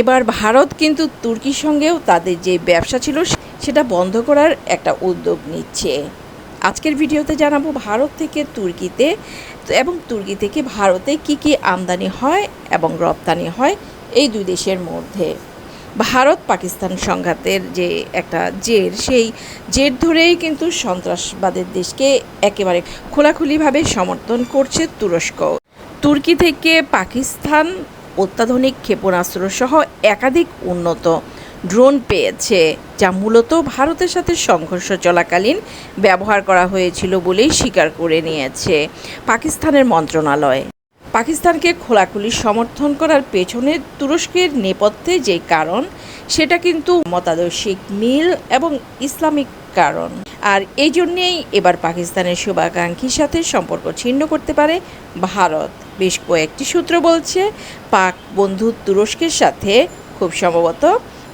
এবার ভারত কিন্তু তুর্কির সঙ্গেও তাদের যে ব্যবসা ছিল, সেটা বন্ধ করার একটা উদ্যোগ নিচ্ছে। আজকের ভিডিওতে জানাব ভারত থেকে তুর্কিতে, এবং তুর্কি থেকে ভারতে কি কি আমদানি হয় এবং রপ্তানি হয় এই দুই দেশের মধ্যে। ভারত পাকিস্তান সংঘাতের যে একটা জের, সেই জের ধরেই কিন্তু সন্ত্রাসবাদের দেশকে একেবারে খোলাখুলিভাবে সমর্থন করছে তুরস্ক। তুর্কি থেকে পাকিস্তান অত্যাধুনিক ক্ষেপণাস্ত্র সহ একাধিক উন্নত ড্রোন পেয়েছে, যা মূলত ভারতের সাথে সংঘর্ষ চলাকালীন ব্যবহার করা হয়েছিল বলেই স্বীকার করে নিয়েছে পাকিস্তানের মন্ত্রণালয়। পাকিস্তানকে খোলাখুলি সমর্থন করার পেছনে তুরস্কের নেপথ্যে যে কারণ, সেটা কিন্তু মতাদর্শিক মিল এবং ইসলামিক কারণ। আর এই জন্যেই এবার পাকিস্তানের শুভাকাঙ্ক্ষীর সাথে সম্পর্ক ছিন্ন করতে পারে ভারত। বেশ কয়েকটি সূত্র বলছে, পাক বন্ধু তুরস্কের সাথে খুব সম্ভবত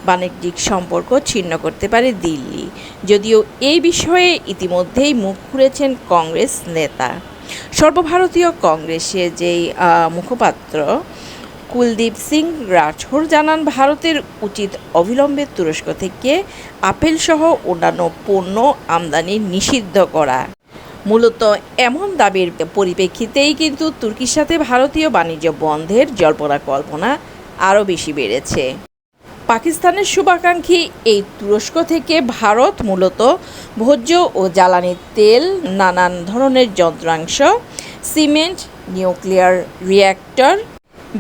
বাণিজ্যিক সম্পর্ক ছিন্ন করতে পারে দিল্লি। যদিও এই বিষয়ে ইতিমধ্যেই মুখ খুলেছেন কংগ্রেস নেতা। সর্বভারতীয় কংগ্রেসের যেই মুখপাত্র কুলদীপ সিং রাঠোর জানান, ভারতের উচিত অবিলম্বে তুরস্ক থেকে আপেল সহ অন্যান্য পণ্য আমদানি নিষিদ্ধ করা। মূলত এমন দাবির পরিপ্রেক্ষিতেই কিন্তু তুর্কির সাথে ভারতীয় বাণিজ্য বন্ধের জল্পনা কল্পনা আরও বেশি বেড়েছে। পাকিস্তানের শুভাকাঙ্ক্ষী এই তুরস্ক থেকে ভারত মূলত ভোজ্য ও জ্বালানি তেল, নানান ধরনের যন্ত্রাংশ, সিমেন্ট, নিউক্লিয়ার রিয়্যাক্টর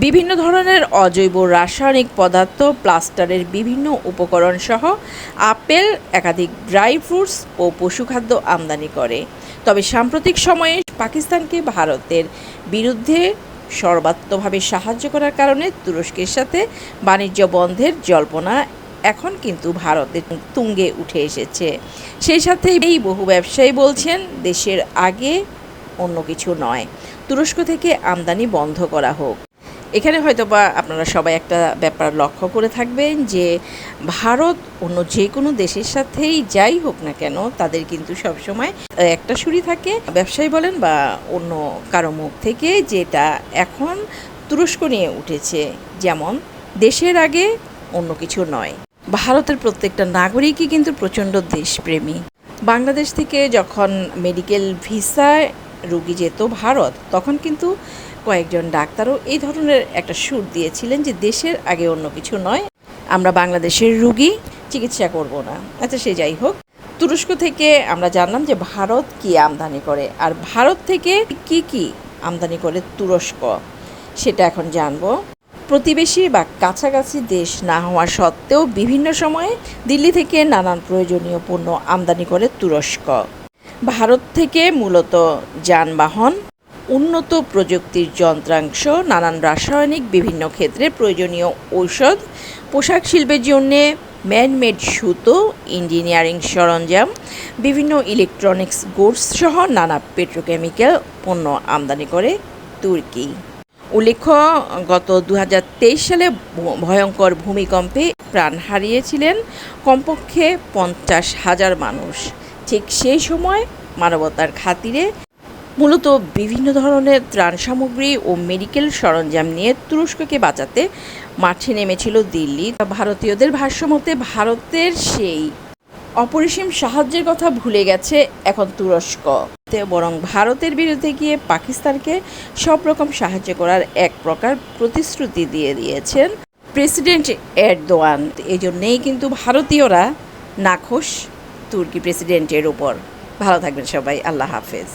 বিভিন্ন ধরনের অজৈব রাসায়নিক পদার্থ, প্লাস্টারের বিভিন্ন উপকরণ সহ আপেল, একাধিক ড্রাই ফ্রুটস ও পশুখাদ্য আমদানি করে। তবে সাম্প্রতিক সময়ে পাকিস্তানকে ভারতের বিরুদ্ধে সর্বাত্মভাবে সাহায্য করার কারণে তুরস্কের সাথে বাণিজ্য বন্ধের জল্পনা এখন কিন্তু ভারতে তুঙ্গে উঠে এসেছে। সেই সাথে এই বহু ব্যবসায়ী বলছেন, দেশের আগে অন্য কিছু নয়। তুরস্ক থেকে আমদানি বন্ধ করা হোক। এখানে হয়তো বা আপনারা সবাই একটা ব্যাপার লক্ষ্য করে থাকবেন যে ভারত অন্য যে কোনো দেশের সাথেই যাই হোক না কেন, তাদের কিন্তু সবসময় একটা সুরি থাকে। ব্যবসায়ী বলেন বা অন্য কারও মুখ থেকে যেটা এখন তুরস্ক নিয়ে উঠেছে, যেমন দেশের আগে অন্য কিছু নয়। ভারতের প্রত্যেকটা নাগরিকই কিন্তু প্রচণ্ড দেশপ্রেমী। বাংলাদেশ থেকে যখন মেডিকেল ভিসায় রুগী যেত ভারত, তখন কিন্তু কয়েকজন ডাক্তারও এই ধরনের একটা সুর দিয়েছিলেন যে দেশের আগে অন্য কিছু নয়, আমরা বাংলাদেশের রুগী, চিকিৎসা করব না। আচ্ছা সে যাই হোক, তুরস্ক থেকে আমরা জানলাম যে ভারত কি আমদানি করে, আর ভারত থেকে কি কি আমদানি করে তুরস্ক, সেটা এখন জানব। প্রতিবেশী বা কাছাকাছি দেশ না হওয়া সত্ত্বেও বিভিন্ন সময়ে দিল্লি থেকে নানান প্রয়োজনীয় পণ্য আমদানি করে তুরস্ক। ভারত থেকে মূলত যানবাহন উন্নত প্রযুক্তির যন্ত্রাংশ, নানান রাসায়নিক বিভিন্ন ক্ষেত্রে প্রয়োজনীয় ঔষধ, পোশাক শিল্পের জন্যে ম্যানমেড সুতো ইঞ্জিনিয়ারিং সরঞ্জাম, বিভিন্ন ইলেকট্রনিক্স গুডস সহ নানা পেট্রোকেমিক্যাল পণ্য আমদানি করে তুর্কি। উল্লেখ্য, গত দুহাজার তেইশ সালে ভয়ঙ্কর ভূমিকম্পে প্রাণ হারিয়েছিলেন কমপক্ষে পঞ্চাশ হাজার মানুষ। ঠিক সেই সময় মানবতার খাতিরে মূলত বিভিন্ন ধরনের ত্রাণ সামগ্রী ও মেডিকেল সরঞ্জাম নিয়ে তুরস্ককে বাঁচাতে মাঠে নেমেছিল দিল্লি। ভারতীয়দের ভাষ্যমতে ভারতের সেই অপরিসীম সাহায্যের কথা ভুলে গেছে এখন তুরস্ক। বরং ভারতের বিরুদ্ধে গিয়ে পাকিস্তানকে সব রকম সাহায্য করার এক প্রকার প্রতিশ্রুতি দিয়ে দিয়েছেন প্রেসিডেন্ট এরদোয়ান। এই জন্যেই কিন্তু ভারতীয়রা নাখোশ তুর্কি প্রেসিডেন্টের উপর। ভালো থাকবেন সবাই, আল্লাহ হাফেজ।